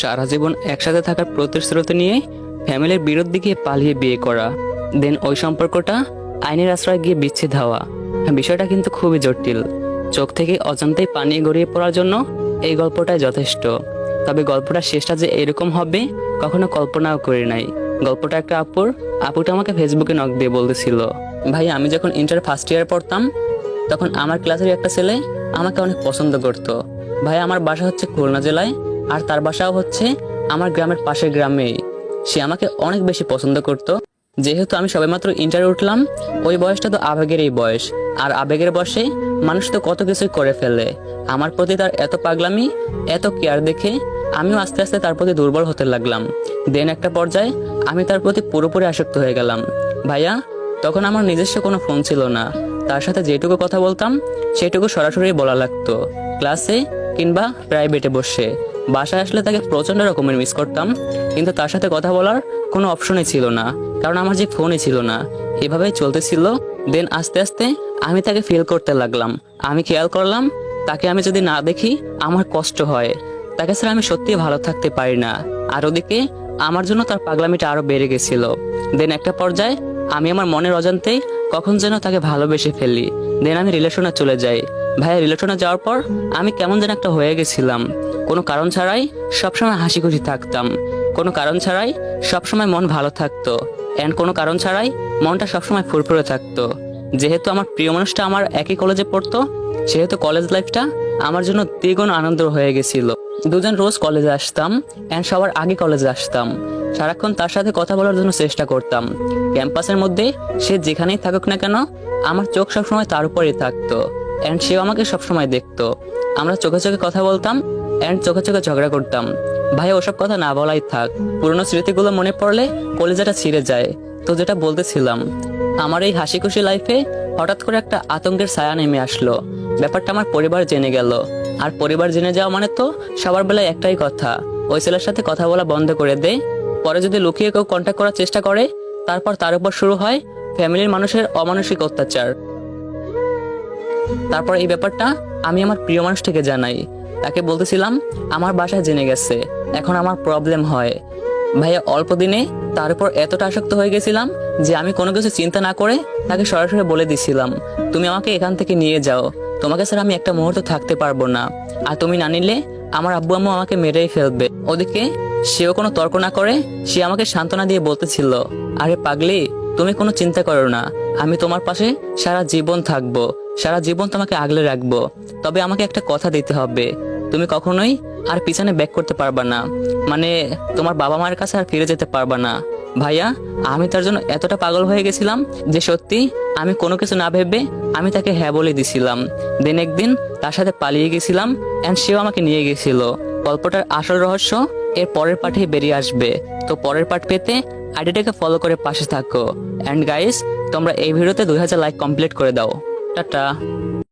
সারা জীবন একসাথে থাকার প্রতিশ্রুতি নিয়ে ফ্যামিলির বিরুদ্ধে গিয়ে পালিয়ে বিয়ে করা। দেন ওই সম্পর্কটা আইনের আশ্রয় গিয়ে বিচ্ছেদ হওয়া। বিষয়টা কিন্তু খুবই জটিল। চোখ থেকে অজান্তেই পানি গড়িয়ে পড়ার জন্য এই গল্পটাই যথেষ্ট। তবে গল্পটা শেষটা যে এরকম হবে, কখনো কল্পনাও করি নাই। গল্পটা একটা আপুর, আপুটা আমাকে ফেসবুকে নক দিয়ে বলতেছিল, ভাই, আমি যখন ইন্টার ফার্স্ট ইয়ার পড়তাম, তখন আমার ক্লাসের একটা ছেলে আমাকে অনেক পছন্দ করত। ভাই, আমার বাসা হচ্ছে খুলনা জেলায় আর তার বাসাও হচ্ছে আমার গ্রামের পাশের গ্রামেই সে আমাকে অনেক বেশি পছন্দ করত। যেহেতু আমি সবেমাত্র ইন্টার উঠলাম, ওই বয়সটা তো আবেগেরই বয়স। আর আবেগের বয়সে মানুষ তো কত কিছুই করে ফেলে। আমার প্রতি তার এত পাগলামি, এত কেয়ার দেখে আমিও আস্তে আস্তে তার প্রতি দুর্বল হতে লাগলাম। দেন একটা পর্যায়ে আমি তার প্রতি পুরোপুরি আসক্ত হয়ে গেলাম। ভাইয়া, তখন আমার নিজস্ব কোনো ফোন ছিল না। তার সাথে যেটুকু কথা বলতাম, সেটুকু সরাসরি বলা লাগতো। ক্লাসে কিংবা প্রাইভেটে বসে। বাসায় আসলে তাকে প্রচণ্ড রকমের মিস করতাম, কিন্তু তার সাথে কথা বলার কোনো অপশনই ছিল না, কারণ আমার যে ফোনই ছিল না। এভাবেই চলতেছিল দেন আস্তে আস্তে আমি তাকে ফিল করতে লাগলাম। আমি খেয়াল করলাম, তাকে আমি যদি না দেখি, আমার কষ্ট হয়। তাকে ছাড়া আমি সত্যিই ভালো থাকতে পারি না। আর ওদিকে, আমার জন্য তার পাগলামিটা আরও বেড়ে গেছিল। দেন একটা পর্যায়ে, আমি আমার মনের অজান্তেই কখন যেন তাকে ভালোবেসে ফেলি। দেন আমি রিলেশনে চলে যাই। ভাইয়া, রিলেশনে যাওয়ার পর আমি কেমন যেন একটা হয়ে গেছিলাম। কোনো কারণ ছাড়াই সবসময় হাসি খুশি থাকতাম। কোনো কারণ ছাড়াই সবসময় মন ভালো থাকতো। অ্যান্ড কোনো কারণ ছাড়াই মনটা সবসময় ফুরফুরে থাকতো। যেহেতু আমার প্রিয় মানুষটা আমার একই কলেজে পড়তো, সেহেতু কলেজ লাইফটা আমার জন্য দ্বিগুণ আনন্দ হয়ে গেছিল। দুজন রোজ কলেজে আসতাম অ্যান্ড সবার আগে কলেজে আসতাম। সারাক্ষণ তার সাথে কথা বলার জন্য চেষ্টা করতাম। ক্যাম্পাসের মধ্যে সে যেখানেই থাকুক না কেন, আমার চোখ সবসময় তার উপরেই থাকতো। অ্যান্ড সেও আমাকে সবসময় দেখতো। আমরা চোখে চোখে কথা বলতাম অ্যান্ড চোখে চোখে ঝগড়া করতাম। ভাই, ওসব কথা না বলাই থাক। পুরনো স্মৃতিগুলো মনে পড়লে কলেজাটা ছিঁড়ে যায়। তো যেটা বলতেছিলাম, আমার এই হাসি খুশি লাইফে হঠাৎ করে একটা আতঙ্কের ছায়া নেমে আসলো। ব্যাপারটা আমার পরিবার জেনে গেল। আর পরিবার জেনে যাওয়া মানে তো সবার বেলায় একটাই কথা, ওই ছেলের সাথে কথা বলা বন্ধ করে দে। পরে যদি লুকিয়ে কেউ কন্ট্যাক্ট করার চেষ্টা করে, তারপর তার উপর শুরু হয় ফ্যামিলির মানুষের অমানসিক অত্যাচার। তারপর এই ব্যাপারটা আমি আমার প্রিয় মানুষটিকে জানাই। তাকে বলতেছিলাম, আমার বাসায় জেনে গেছে, এখন আমার প্রবলেম হয়। ভাইয়া অল্প দিনে তার উপর এতটা আসক্ত হয়ে গেছিলাম যে আমি কোনো কিছু চিন্তা না করে তাকে সরাসরি বলে দিছিলাম, তুমি আমাকে এখান থেকে নিয়ে যাও। তোমাকে স্যার আমি একটা মুহূর্ত থাকতে পারব না। আর তুমি না নিলে আমার আব্বু আম্মু আমাকে মেরেই ফেলবে। ওদিকে সেও কোনো তর্ক না করে, সে আমাকে সান্ত্বনা দিয়ে বলতেছিল, আরে পাগলি তুমি কোনো চিন্তা করো না। আমি তোমার পাশে সারা জীবন থাকব। সারা জীবন তোমাকে আগলে রাখব। তবে আমাকে একটা কথা দিতে হবে। তুমি কখনোই আর পিছনে ব্যাক করতে পারবা না। মানে তোমার বাবা মায়ের কাছে আর ফিরে যেতে পারবা না। ভাইয়া, আমি তার জন্য এতটা পাগল হয়ে গেছিলাম যে সত্যি আমি কোনো কিছু না ভেবে আমি তাকে হ্যাঁ বলে দিছিলাম। দিন একদিন তার সাথে পালিয়ে গেছিলাম অ্যান্ড সেও আমাকে নিয়ে গেছিল। গল্পটার আসল রহস্য এর পরের পাঠে বেরিয়ে আসবে। তো পরের পাঠ পেতে আইডিটাকে ফলো করে পাশে থাকো। অ্যান্ড গাইস তোমরা এই ভিডিওতে দুই হাজার লাইক কমপ্লিট করে দাও। টাটা।